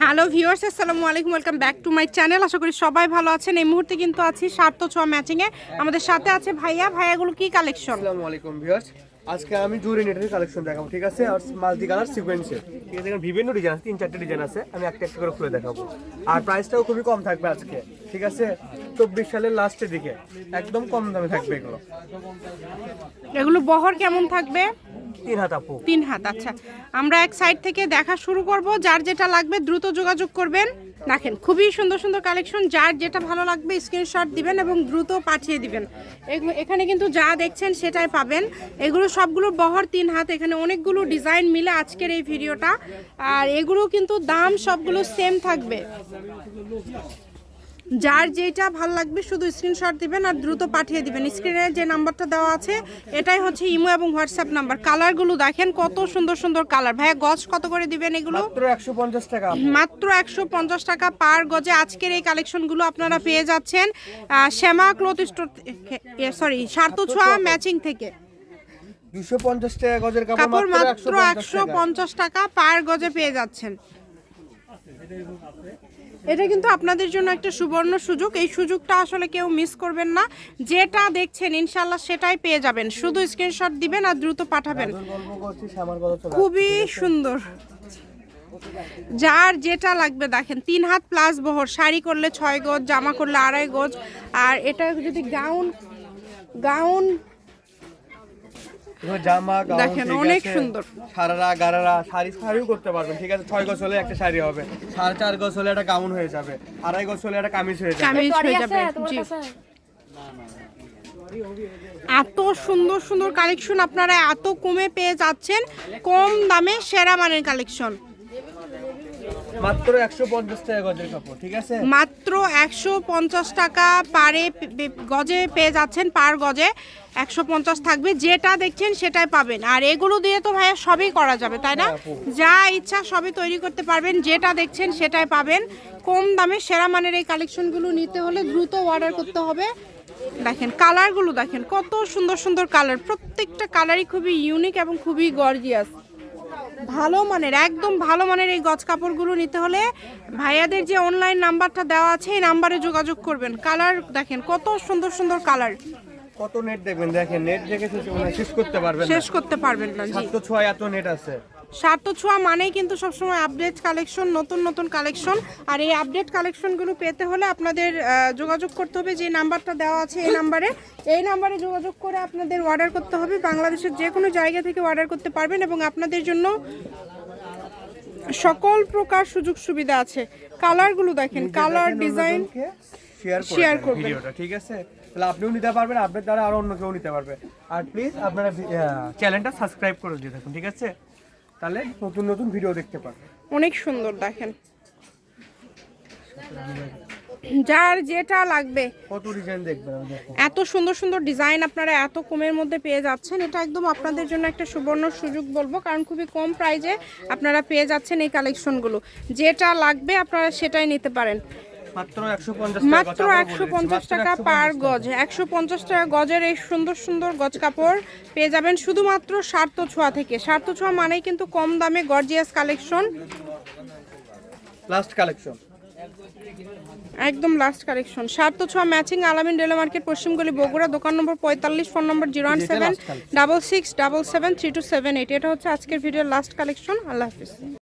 Hello viewers আসসালামু আলাইকুম welcome back to my channel. আশা করি সবাই ভালো আছেন। এই মুহূর্তে কিন্তু আছি সার্থ ছোঁয়া ম্যাচিংয়ে আমাদের সাথে আছে ভাইয়া। ভাইয়াগুলো কি কালেকশন আসসালামু আলাইকুম ভিউয়ার্স। আজকে আমি জুরি নেটের কালেকশন দেখাবো ঠিক আছে? আর মাল্টি কালার সিকোয়েন্সের ঠিক আছে বিভিন্ন ডিজাইন আছে তিন চারটে ডিজাইন আছে। আমি একটা একটা করে খুলে দেখাবো। আর প্রাইসটাও খুবই কম থাকবে আজকে ঠিক আছে? চব্বিশ সালের লাস্টের দিকে। একদম কম দামে থাকবে এগুলো। এগুলো বহর কেমন থাকবে? তিন হাত আপু। তিন হাত আচ্ছা। আমরা এক সাইড থেকে দেখা শুরু করব, যার যেটা লাগবে দ্রুত যোগাযোগ করবেন। দেখেন, খুবই সুন্দর সুন্দর কালেকশন যার যেটা ভালো লাগবে স্ক্রিনশট দিবেন এবং দ্রুত পাঠিয়ে দিবেন। এখানে কিন্তু যা দেখছেন সেটাই পাবেন। এগুলো সবগুলো বহর তিন হাত। এখানে অনেকগুলো ডিজাইন মিলে আজকের এই ভিডিওটা আর এগুলো কিন্তু দাম সবগুলো সেম থাকবে। যার যেটা ভালো লাগবে শুধু স্ক্রিনশট দিবেন আর দ্রুত পাঠিয়ে দিবেন। স্ক্রিনে যে নাম্বারটা দেওয়া আছে এটাই হচ্ছে ইমো এবং হোয়াটসঅ্যাপ নাম্বার কালারগুলো দেখেন কত সুন্দর সুন্দর কালার ভাইয়া গজ কত করে দিবেন এগুলো? মাত্র একশো পঞ্চাশ টাকা। পার গজে। আজকের এই কালেকশনগুলো আপনারা পেয়ে যাচ্ছেন Shyama cloth store sorry Swartho Chhoya matching থেকে। দুশো পঞ্চাশ টাকা গজের কাপড় মাত্র একশো পঞ্চাশ টাকা। পার গজে পেয়ে যাচ্ছেন। এটা কিন্তু আপনাদের জন্য একটা সুবর্ণ সুযোগ। এই সুযোগটা আসলে কেউ মিস করবেন না। যেটা দেখছেন ইনশাল্লাহ সেটাই পেয়ে যাবেন। শুধু স্ক্রিনশট দিবেন আর দ্রুত পাঠাবেন। খুবই সুন্দর। যার যেটা লাগবে দেখেন তিন হাত প্লাস বহর। শাড়ি করলে ছয় গজ জামা করলে আড়াই গজ। আর এটা যদি গাউন গাউন জামা দেখেন, অনেক সুন্দর। সারারা গারারা শাড়ি শাড়িও করতে পারবেন ঠিক আছে? ছয় গজ হলে একটা শাড়ি হবে সাড়ে চার গজ হলে একটা গাউন হয়ে যাবে আড়াই গজ হলে একটা কামিজ হয়ে যাবে। কামিজ হয়ে যাবে। জি। এত সুন্দর সুন্দর কালেকশন আপনারা এত কমে পেয়ে যাচ্ছেন কম দামে সেরা মানের কালেকশন মাত্র একশো পঞ্চাশ টাকা গজের কাপড় ঠিক আছে? মাত্র একশো পঞ্চাশ টাকা পারে গজে পেয়ে যাচ্ছেন পার গজে একশো পঞ্চাশ থাকবে যেটা দেখছেন সেটাই পাবেন। আর এগুলো দিয়ে তো ভাইয়া সবই করা যাবে তাই না? যা ইচ্ছা সবই তৈরি করতে পারবেন যেটা দেখছেন সেটাই পাবেন। কম দামে সেরা মানের এই কালেকশনগুলো নিতে হলে দ্রুত অর্ডার করতে হবে। দেখেন কালারগুলো দেখেন কত সুন্দর সুন্দর কালার। প্রত্যেকটা কালারই খুবই ইউনিক এবং খুবই গর্জিয়াস। ভালো মানের একদম ভালো মানের এই গজ কাপড়গুলো নিতে হলে ভাইয়াদের যে অনলাইন নাম্বারটা দেওয়া আছে এই নাম্বারে যোগাযোগ করবেন। কালার দেখেন কত সুন্দর সুন্দর কালার কত নেট দেখবেন? দেখেন নেট দেখে শেষ করতে পারবেন শেষ করতে পারবেন না জি। এত নেট আছে। স্বার্থ ছোঁয়া মানেই কিন্তু সবসময় আপডেট কালেকশন নতুন নতুন কালেকশন আর এই আপডেট কালেকশনগুলো পেতে হলে আপনাদের যোগাযোগ করতে হবে যে নাম্বারটা দেওয়া আছে এই নাম্বারে। এই নাম্বারে যোগাযোগ করে আপনাদের অর্ডার করতে হবে। বাংলাদেশের যে কোনো জায়গা থেকে অর্ডার করতে পারবেন এবং আপনাদের জন্য সকল প্রকার সুযোগ সুবিধা আছে। কালারগুলো দেখেন কালার ডিজাইন শেয়ার করবেন। ভিডিওটা ঠিক আছে? তাহলে আপনিও নিতে পারবেন আপনার দ্বারা আরও অন্য কেউ নিতে পারবে। আর প্লিজ আপনারা চ্যানেলটা সাবস্ক্রাইব করে দিয়ে থাকুন ঠিক আছে? তাহলে নতুন নতুন ভিডিও দেখতে পারবেন অনেক সুন্দর দেখেন। যার যেটা লাগবে। কত ডিজাইন দেখবেন এত সুন্দর সুন্দর ডিজাইন আপনারা এত কমের মধ্যে পেয়ে যাচ্ছেন। এটা একদম আপনাদের জন্য একটা সুবর্ণ সুযোগ বলব কারণ খুবই কম প্রাইজে আপনারা পেয়ে যাচ্ছেন এই কালেকশনগুলো যেটা লাগবে আপনারা সেটাই নিতে পারেন। মাত্র একশো পঞ্চাশ টাকা পার গজ একশো পঞ্চাশ টাকা গজের এই সুন্দর সুন্দর গজ কাপড় পেয়ে যাবেন শুধুমাত্র স্বার্থ ছোঁয়া থেকে। স্বার্থ ছোঁয়া মানেই কিন্তু কম দামে গর্জিয়াস কালেকশন। লাস্ট কালেকশন একদম last collection Swartho Chhoya matching আলামিন রেল মার্কেট পশ্চিমগলি বগুড়া দোকান নম্বর পঁয়তাল্লিশ phone number zero one seven double six double seven three two seven eight এটা হচ্ছে আজকের ভিডিওর লাস্ট কালেকশন আল্লাহ হাফিজ।